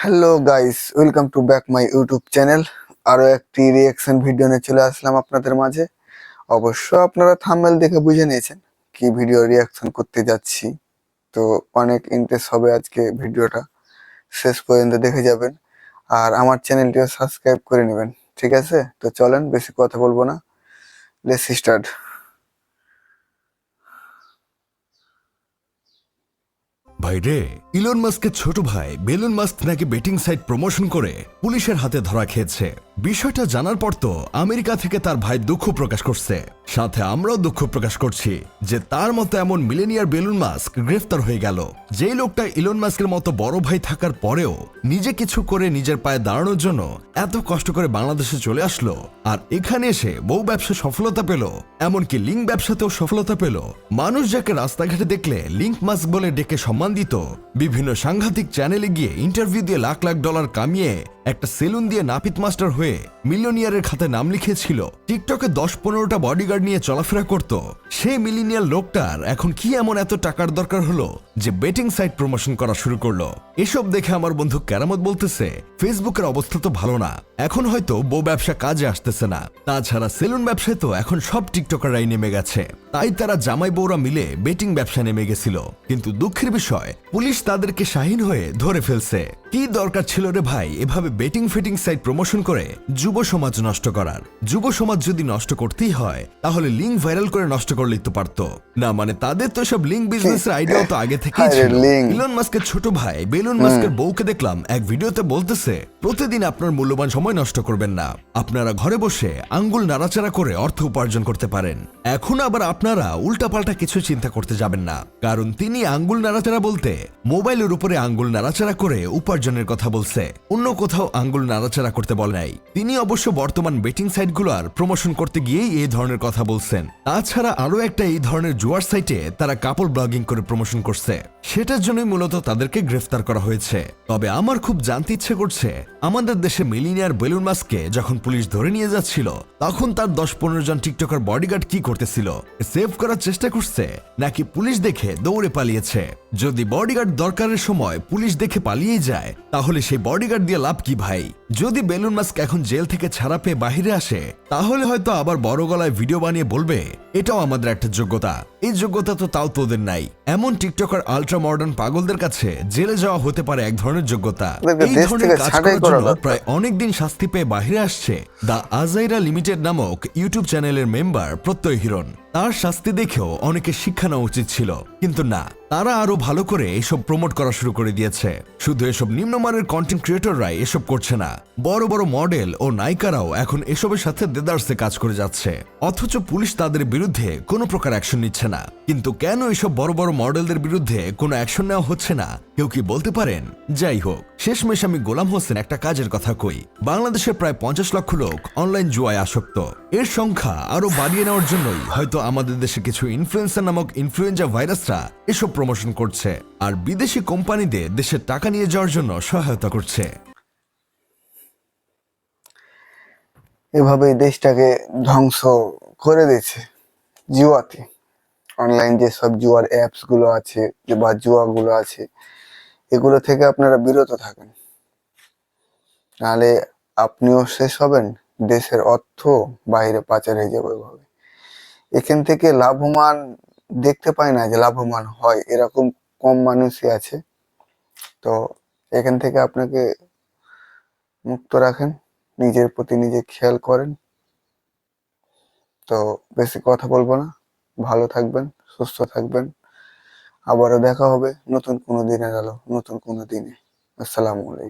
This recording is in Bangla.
Hello guys welcome to back my YouTube channel আরও একটি রিয়াকশন ভিডিও নিয়ে চলে আসলাম আপনাদের মাঝে। অবশ্য আপনারা থাম্বনেল দেখে বুঝে নিয়েছেন কি ভিডিও রিয়াকশন করতে যাচ্ছি। তো অনেক ইন্টারেস্ট হবে আজকে ভিডিওটা। শেষ পর্যন্ত দেখে যাবেন। আর আমার চ্যানেলটিও সাবস্ক্রাইব করে নেবেন। ঠিক আছে? তো চলেন, বেশি কথা বলব না। লেটস স্টার্ট ভাই রে। ইলন মাস্কের ছোট ভাই বেলুন মাস্ক নাকি বেটিং সাইট প্রমোশন করে পুলিশের হাতে ধরা খেয়েছে। বিষয়টা জানার পর তো আমেরিকা থেকে তার ভাই দুঃখ প্রকাশ করছে। সাথে আমরাও দুঃখ প্রকাশ করছি যে তার মতো এমন মিলেনিয়ার বেলুন মাস্ক গ্রেফতার হয়ে গেল। যেই লোকটা ইলন মাস্কের মতো বড় ভাই থাকার পরেও নিজে কিছু করে নিজের পায়ে দাঁড়ানোর জন্য এত কষ্ট করে বাংলাদেশে চলে আসলো। আর এখানে এসে বউ ব্যবসা সফলতা পেল, এমনকি লিঙ্ক ব্যবসাতেও সফলতা পেল। মানুষ যাকে রাস্তাঘাটে দেখলে লিঙ্ক মাস্ক বলে ডেকে সম্মান দিত, বিভিন্ন সাংঘাতিক চ্যানেলে গিয়ে ইন্টারভিউ দিয়ে লাখ লাখ ডলার কামিয়ে একটা সেলুন দিয়ে নাপিত মাস্টার হয়ে মিলিয়নিয়ারের খাতায় নাম লিখেছিল। টিকটকে দশ পনেরোটা বডিগার্ড নিয়ে চলাফেরা করত। সেই মিলিনিয়াল লোকটার এখন কি এমন এত টাকার দরকার হলো যে বেটিং সাইট প্রমোশন করা শুরু করল? এসব দেখে আমার বন্ধু ক্যারামত বলতেছে, ফেসবুকের অবস্থা তো ভালো না। এখন হয়তো বউ ব্যবসা কাজে আসতেছে না। তাছাড়া সেলুন ব্যবসায় তো এখন সব টিকটকাররাই নেমে গেছে। তাই তারা জামাই বউরা মিলে বেটিং ব্যবসা নেমে গেছিল। কিন্তু দুঃখের বিষয়, পুলিশ তাদেরকে শাহীন হয়ে ধরে ফেলছে। কি দরকার ছিল রে ভাই? এভাবে বেটিং ফিটিং সাইট প্রমোশন করে যুব সমাজ নষ্ট করার। যুব সমাজ যদি নষ্ট করতেই হয় তাহলে লিঙ্ক ভাইরাল করে নষ্ট করলেই তো পারতো। না মানে তাদের তো সব লিঙ্ক বিজনেসের আইডিয়াও তো আগে থেকেই ছিল। ইলন মাস্কের ছোট ভাই বেলুন মাস্কের বউকে দেখলাম এক ভিডিওতে বলতেছে প্রতিদিন আপনার মূল্যবান সময় নষ্ট করবেন না। আপনারা ঘরে বসে আঙ্গুল নাড়াচাড়া করে অর্থ উপার্জন করতে পারেন। এখন আবার আপনারা উল্টাপাল্টা কিছু চিন্তা করতে যাবেন না। কারণ তিনি আঙ্গুল নাড়াচাড়া বলতে মোবাইলের উপরে আঙ্গুল নাড়াচাড়া করে উপার্জনের কথা বলছে। অন্য কোথাও আঙ্গুল নাড়াচাড়া করতে বলে নাই। তিনি অবশ্য বর্তমান বেটিং সাইটগুলোর প্রমোশন করতে গিয়েই এই ধরনের কথা বলছেন। তাছাড়া আরও একটা এই ধরনের জুয়ার সাইটে তারা কাপড় ব্লগিং করে প্রমোশন করছে। সেটার জন্যই মূলত তাদেরকে গ্রেফতার করা হয়েছে। তবে আমার খুব জানতে ইচ্ছে করছে, আমাদের দেশে মিলিনিয়ার বেলুন মাস্ককে যখন পুলিশ ধরে নিয়ে যাচ্ছিল, তখন তার দশ পনেরো জন টিকটকার বডিগার্ড কি করতেছিল? সেভ করার চেষ্টা করছে, নাকি পুলিশ দেখে দৌড়ে পালিয়েছে? যদি বডিগার্ড দরকারের সময় পুলিশ দেখে পালিয়ে যায়, তাহলে সেই বডিগার্ড দিয়ে লাভ কি ভাই যদি বেলুন মাস্ক এখন জেল থেকে ছাড়া পেয়ে বাহিরে আসে তাহলে হয়তো আবার বড় গলায় ভিডিও বানিয়ে বলবে এটাও আমাদের একটা যোগ্যতা। এই যোগ্যতা তো তাও তোদের নাই। এমন টিকটকার আলট্রা মডার্ন পাগলদের কাছে জেলে যাওয়া হতে পারে এক ধরনের যোগ্যতা। এই ধরনের কাজ করার জন্য। প্রায় অনেকদিন শাস্তি পেয়ে বাহিরে আসছে দ্য আজাইরা লিমিটেড নামক ইউটিউব চ্যানেলের মেম্বার প্রত্যয় হিরণ। তার শাস্তি দেখেও অনেকে শিক্ষা নেওয়া উচিত ছিল। কিন্তু না তারা আরও ভালো করে এসব প্রমোট করা শুরু করে দিয়েছে। শুধু এসব নিম্নমানের কন্টেন্ট ক্রিয়েটররাই এসব করছে না। বড় বড় মডেল ও নায়িকারাও এখন এসবের সাথে দেদার্সে কাজ করে যাচ্ছে। অথচ পুলিশ তাদের বিরুদ্ধে কোনো প্রকার অ্যাকশন নিচ্ছে না। কিন্তু কেন এসব বড় বড় মডেলদের বিরুদ্ধে কোনো অ্যাকশন নেওয়া হচ্ছে না? কেউ কি বলতে পারেন? যাই হোক, শেষমেশ আমি গোলাম হোসেন একটা কাজের কথা কই। বাংলাদেশে প্রায় পঞ্চাশ লক্ষ লোক অনলাইন জুয়ায় আসক্ত। এর সংখ্যা আরও বাড়িয়ে নেওয়ার জন্যই হয়তো আমাদের দেশে কিছু ইনফ্লুয়েন্সার নামক ইনফ্লুয়েঞ্জা ভাইরাসরা এসব প্রমোশন করছে। আর বিদেশি কোম্পানিদের দেশের টাকা নিয়ে যাওয়ার জন্য সহায়তা করছে। এভাবেই দেশটাকে ধ্বংস করে দিয়েছে। জুয়াতে অনলাইন যে সব জুয়ার অ্যাপসগুলো আছে বা জুয়াগুলো আছে, এগুলো থেকে আপনারা বিরত থাকেন। নাহলে আপনিও শেষ হবেন, দেশের অর্থ বাইরে পাচার হয়ে যাবে এভাবে। এখান থেকে লাভবান দেখতে পাই না যে লাভবান হয়, এরকম কম মানুষই আছে। তো এখান থেকে আপনাকে মুক্ত রাখেন। নিজের প্রতি নিজে খেয়াল করেন। তো বেশি কথা বলব না। ভালো থাকবেন, সুস্থ থাকবেন। আবারও দেখা হবে নতুন কোনো দিনের আলো, নতুন কোনো দিনে। আসসালামু আলাইকুম।